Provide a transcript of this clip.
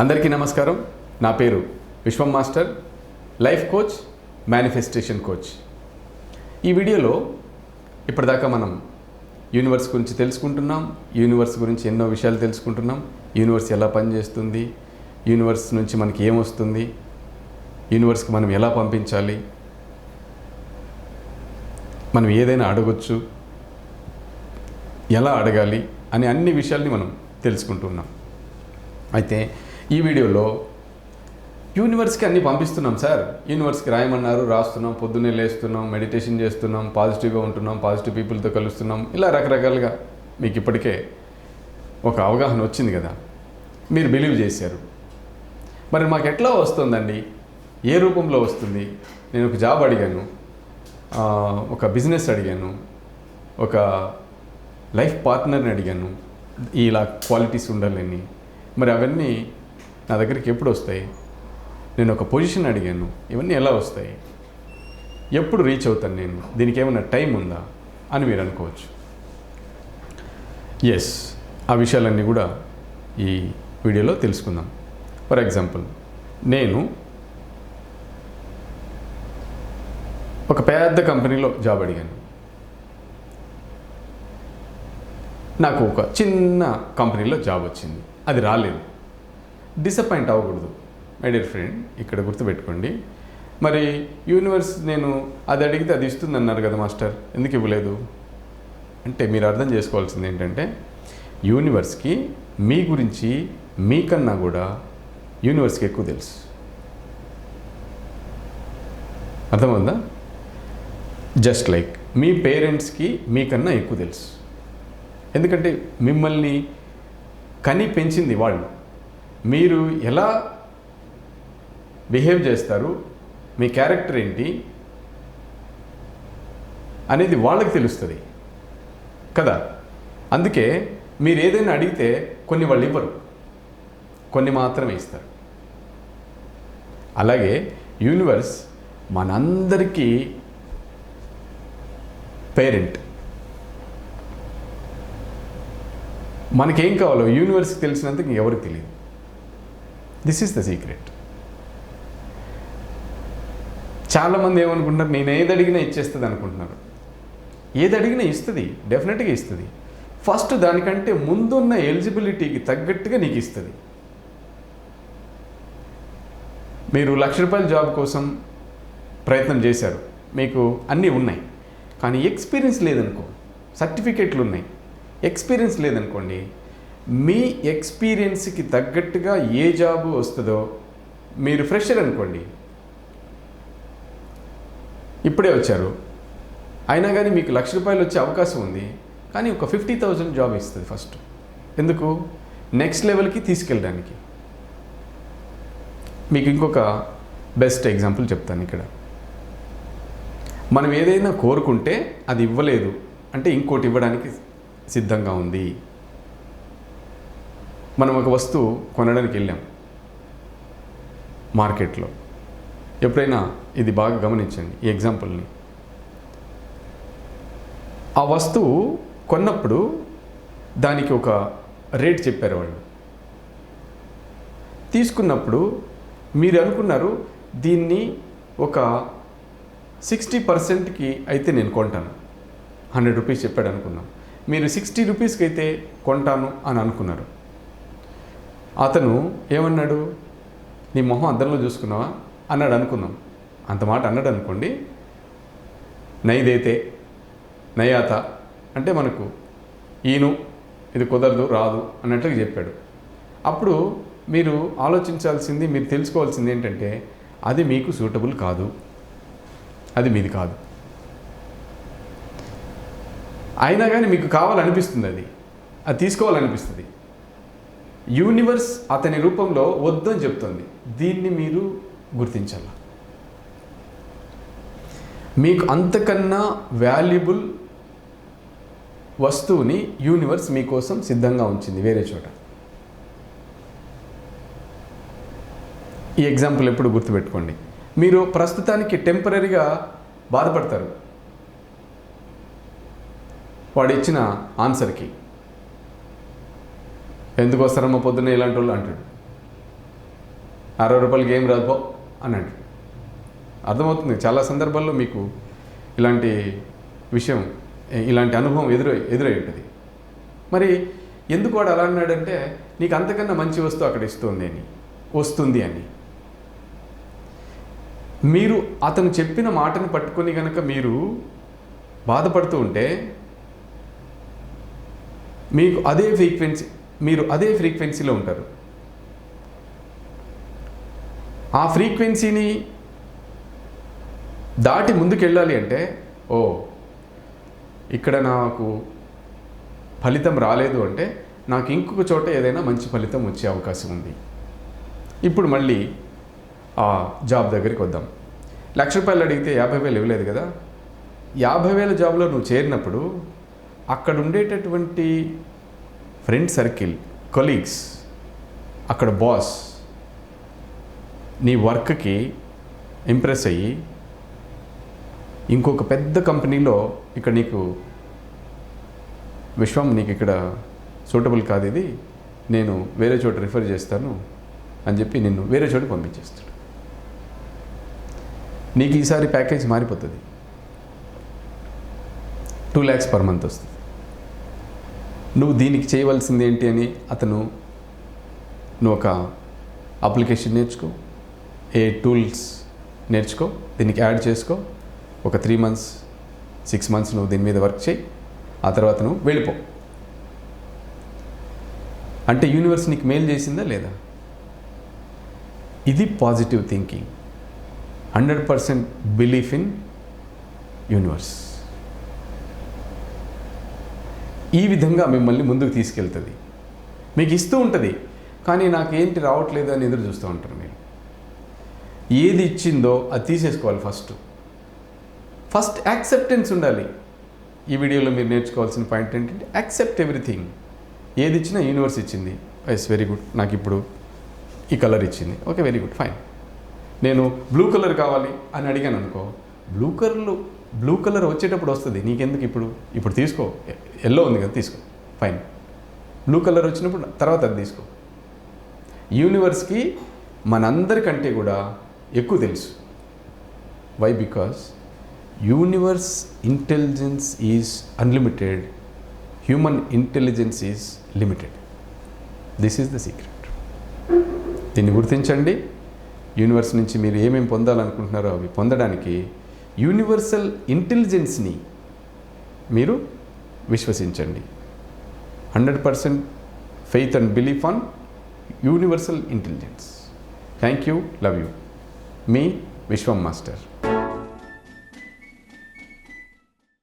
అందరికీ నమస్కారం. నా పేరు Vishwam master life coach manifestation coach. ఈ వీడియోలో ఇప్పటిదాకా మనం యూనివర్స్ గురించి తెలుసుకుంటున్నాం యూనివర్స్ గురించి ఎన్నో విషయాలు తెలుసుకుంటున్నాం యూనివర్స్ ఎలా పనిచేస్తుంది యూనివర్స్ నుంచి మనకి ఏమొస్తుంది యూనివర్స్కి మనం ఎలా పంపించాలి మనం ఏదైనా అడగొచ్చు ఎలా అడగాలి అనే అన్ని విషయాల్ని మనం తెలుసుకుంటున్నాం. అయితే ఈ వీడియోలో యూనివర్స్కి అన్నీ పంపిస్తున్నాం సార్. యూనివర్స్కి రాయమన్నారు రాస్తున్నాం పొద్దున్నే లేస్తున్నాం మెడిటేషన్ చేస్తున్నాం పాజిటివ్గా ఉంటున్నాం పాజిటివ్ పీపుల్తో కలుస్తున్నాం ఇలా రకరకాలుగా మీకు ఇప్పటికే ఒక అవగాహన వచ్చింది కదా. మీరు బిలీవ్ చేశారు. మరి మాకు ఎట్లా వస్తుందండి? ఏ రూపంలో వస్తుంది? నేను ఒక జాబ్ అడిగాను. ఒక బిజినెస్ అడిగాను. ఒక లైఫ్ పార్ట్నర్ని అడిగాను. ఇలా క్వాలిటీస్ ఉండాలని. మరి అవన్నీ నా దగ్గరికి ఎప్పుడు వస్తాయి? నేను ఒక పొజిషన్ అడిగాను. ఇవన్నీ ఎలా వస్తాయి? ఎప్పుడు రీచ్ అవుతాను నేను? దీనికి ఏమైనా టైం ఉందా? అని మీరు అనుకోవచ్చు. ఎస్ ఆ విషయాలన్నీ కూడా ఈ వీడియోలో తెలుసుకుందాం. ఫర్ ఎగ్జాంపుల్ నేను ఒక పెద్ద కంపెనీలో జాబ్ అడిగాను. నాకు ఒక చిన్న కంపెనీలో జాబ్ వచ్చింది. అది రాలేదు. డిసప్పాయింట్ అవ్వకూడదు మై డియర్ ఫ్రెండ్ ఇక్కడ గుర్తుపెట్టుకోండి. మరి యూనివర్స్ నేను అది అడిగితే అది ఇస్తుంది అన్నారు కదా మాస్టర్. ఎందుకు ఇవ్వలేదు? అంటే మీరు అర్థం చేసుకోవాల్సింది ఏంటంటే యూనివర్స్కి మీ గురించి మీకన్నా కూడా యూనివర్స్కి ఎక్కువ తెలుసు. అర్థమవుందా? జస్ట్ లైక్ మీ పేరెంట్స్కి మీకన్నా ఎక్కువ తెలుసు. ఎందుకంటే మిమ్మల్ని కని పెంచింది వాళ్ళు. మీరు ఎలా బిహేవ్ చేస్తారు మీ క్యారెక్టర్ ఏంటి అనేది వాళ్ళకి తెలుస్తుంది. కదా? అందుకే మీరు ఏదైనా అడిగితే కొన్ని వాళ్ళు ఇవ్వరు. కొన్ని మాత్రమే ఇస్తారు. అలాగే యూనివర్స్ మనందరికీ పేరెంట్. మనకేం కావాలో యూనివర్స్కి తెలిసినంత ఎవరికి తెలియదు. దిస్ ఈస్ ద సీక్రెట్ చాలామంది ఏమనుకుంటారు నేను ఏది అడిగినా ఇచ్చేస్తుంది అనుకుంటున్నారు. ఏది అడిగినా ఇస్తుంది డెఫినెట్గా ఇస్తుంది. ఫస్ట్ దానికంటే ముందున్న ఎలిజిబిలిటీకి తగ్గట్టుగా నీకు ఇస్తుంది. మీరు లక్ష రూపాయల జాబ్ కోసం ప్రయత్నం చేశారు. మీకు అన్నీ ఉన్నాయి. కానీ ఎక్స్పీరియన్స్ లేదనుకో సర్టిఫికేట్లు ఉన్నాయి. ఎక్స్పీరియన్స్ లేదనుకోండి మీ ఎక్స్పీరియన్స్కి తగ్గట్టుగా ఏ జాబ్ వస్తుందో మీరు ఫ్రెషర్ అనుకోండి. ఇప్పుడే వచ్చారు. అయినా కానీ మీకు లక్ష రూపాయలు వచ్చే అవకాశం ఉంది. కానీ ఒక ఫిఫ్టీ థౌజండ్ జాబ్ ఇస్తుంది ఫస్ట్. ఎందుకు? నెక్స్ట్ లెవెల్కి తీసుకెళ్ళడానికి. మీకు ఇంకొక బెస్ట్ ఎగ్జాంపుల్ చెప్తాను ఇక్కడ. మనం ఏదైనా కోరుకుంటే అది ఇవ్వలేదు. అంటే ఇంకోటి ఇవ్వడానికి సిద్ధంగా ఉంది. మనం ఒక వస్తువు కొనడానికి వెళ్ళాం మార్కెట్లో. ఎప్పుడైనా ఇది బాగా గమనించండి ఈ ఎగ్జాంపుల్ని. ఆ వస్తువు కొన్నప్పుడు దానికి ఒక రేట్ చెప్పారు వాళ్ళు. తీసుకున్నప్పుడు మీరు అనుకున్నారు దీన్ని ఒక సిక్స్టీ పర్సెంట్కి అయితే నేను కొంటాను. హండ్రెడ్ రూపీస్ చెప్పాడు అనుకున్నాం. మీరు సిక్స్టీ రూపీస్కి అయితే కొంటాను అని అనుకున్నారు. అతను ఏమన్నాడు? నీ మొహం అద్దంలో చూసుకున్నావా? అన్నాడు అనుకుందాం. అంత మాట అన్నాడు అనుకోండి నైదైతే నయాత అంటే మనకు ఈను ఇది కుదరదు రాదు అన్నట్లుగా చెప్పాడు. అప్పుడు మీరు ఆలోచించాల్సింది మీరు తెలుసుకోవాల్సింది ఏంటంటే అది మీకు సూటబుల్ కాదు. అది మీది కాదు. అయినా కానీ మీకు కావాలనిపిస్తుంది అది. అది తీసుకోవాలనిపిస్తుంది. యూనివర్స్ అతని రూపంలో వద్దని చెప్తుంది. దీన్ని మీరు గుర్తించాల. మీకు అంతకన్నా వాల్యుబుల్ వస్తువుని యూనివర్స్ మీకోసం సిద్ధంగా ఉంచింది వేరే చోట. ఈ ఎగ్జాంపుల్ ఎప్పుడు గుర్తుపెట్టుకోండి. మీరు ప్రస్తుతానికి టెంపరీగా బాధపడతారు. వాడు ఇచ్చిన ఆన్సర్కి. ఎందుకు వస్తారమ్మా పొద్దున్న ఇలాంటి వాళ్ళు అంటాడు. అరవై రూపాయలకి ఏం రాదు పో అంటాడు. అర్థమవుతుంది చాలా సందర్భాల్లో మీకు ఇలాంటి విషయం ఇలాంటి అనుభవం ఎదురై ఎదురై ఉంటుంది. మరి ఎందుకు వాడు అలా అన్నాడంటే నీకు అంతకన్నా మంచి వస్తువు అక్కడ ఇస్తుంది అని వస్తుంది అని. మీరు అతను చెప్పిన మాటను పట్టుకొని కనుక మీరు బాధపడుతూ ఉంటే మీకు అదే ఫ్రీక్వెన్సీ మీరు అదే ఫ్రీక్వెన్సీలో ఉంటారు. ఆ ఫ్రీక్వెన్సీని దాటి ముందుకెళ్ళాలి అంటే ఓ ఇక్కడ నాకు ఫలితం రాలేదు అంటే నాకు ఇంకొక చోట ఏదైనా మంచి ఫలితం వచ్చే అవకాశం ఉంది. ఇప్పుడు మళ్ళీ ఆ జాబ్ దగ్గరికి వద్దాం. లక్ష రూపాయలు అడిగితే యాభై వేలు ఇవ్వలేదు కదా? యాభై వేల జాబ్లో నువ్వు చేరినప్పుడు అక్కడ ఉండేటటువంటి ఫ్రెండ్ సర్కిల్ కొలీగ్స్ అక్కడ బాస్ నీ వర్క్కి ఇంప్రెస్ అయ్యి ఇంకొక పెద్ద కంపెనీలో ఇక్కడ నీకు విశ్వం నీకు ఇక్కడ సూటబుల్ కాదు ఇది. నేను వేరే చోట రిఫర్ చేస్తాను అని చెప్పి నిన్ను వేరే చోట పంపించేస్తాడు. నీకు ఈసారి ప్యాకేజ్ మారిపోతుంది. టూ ల్యాక్స్ పర్ మంత్ వస్తుంది. నువ్వు దీనికి చేయవలసింది ఏంటి అని అతను నువ్వు ఒక అప్లికేషన్ నేర్చుకో ఏ టూల్స్ నేర్చుకో దీనికి యాడ్ చేసుకో ఒక త్రీ మంత్స్ సిక్స్ మంత్స్ నువ్వు దీని మీద వర్క్ చేయి ఆ తర్వాత నువ్వు వెళ్ళిపో. అంటే యూనివర్స్ నీకు మెయిల్ చేసిందా లేదా? ఇది positive thinking. Hundred percent belief in universe. ఈ విధంగా మిమ్మల్ని ముందుకు తీసుకెళ్తుంది. మీకు ఇస్తూ ఉంటుంది. కానీ నాకు ఏంటి రావట్లేదు అని ఎదురు చూస్తూ ఉంటారు మీరు. ఏది ఇచ్చిందో అది తీసేసుకోవాలి ఫస్ట్. ఫస్ట్ యాక్సెప్టెన్స్ ఉండాలి. ఈ వీడియోలో మీరు నేర్చుకోవాల్సిన పాయింట్ ఏంటంటే యాక్సెప్ట్ ఎవ్రీథింగ్. ఏది ఇచ్చినా యూనివర్స్ ఇచ్చింది. Yes very good. నాకు ఇప్పుడు ఈ కలర్ ఇచ్చింది. Okay very good. ఫైన్. నేను బ్లూ కలర్ కావాలి అని అడిగాను అనుకో బ్లూ కలర్లో బ్లూ కలర్ వచ్చేటప్పుడు వస్తుంది. నీకెందుకు ఇప్పుడు? ఇప్పుడు తీసుకో. ఎల్లో ఉంది కదా తీసుకో. ఫైన్ బ్లూ కలర్ వచ్చినప్పుడు తర్వాత అది తీసుకో. యూనివర్స్కి మనందరికంటే కూడా ఎక్కువ తెలుసు. Why because universe intelligence is unlimited human intelligence is limited this is the secret దీన్ని గుర్తించండి. యూనివర్స్ నుంచి మీరు ఏమేమి పొందాలనుకుంటున్నారో అవి పొందడానికి యూనివర్సల్ ఇంటెలిజెన్స్ని మీరు విశ్వసించండి. Hundred percent faith and belief on universal intelligence. Thank you love you. Me Vishwam master.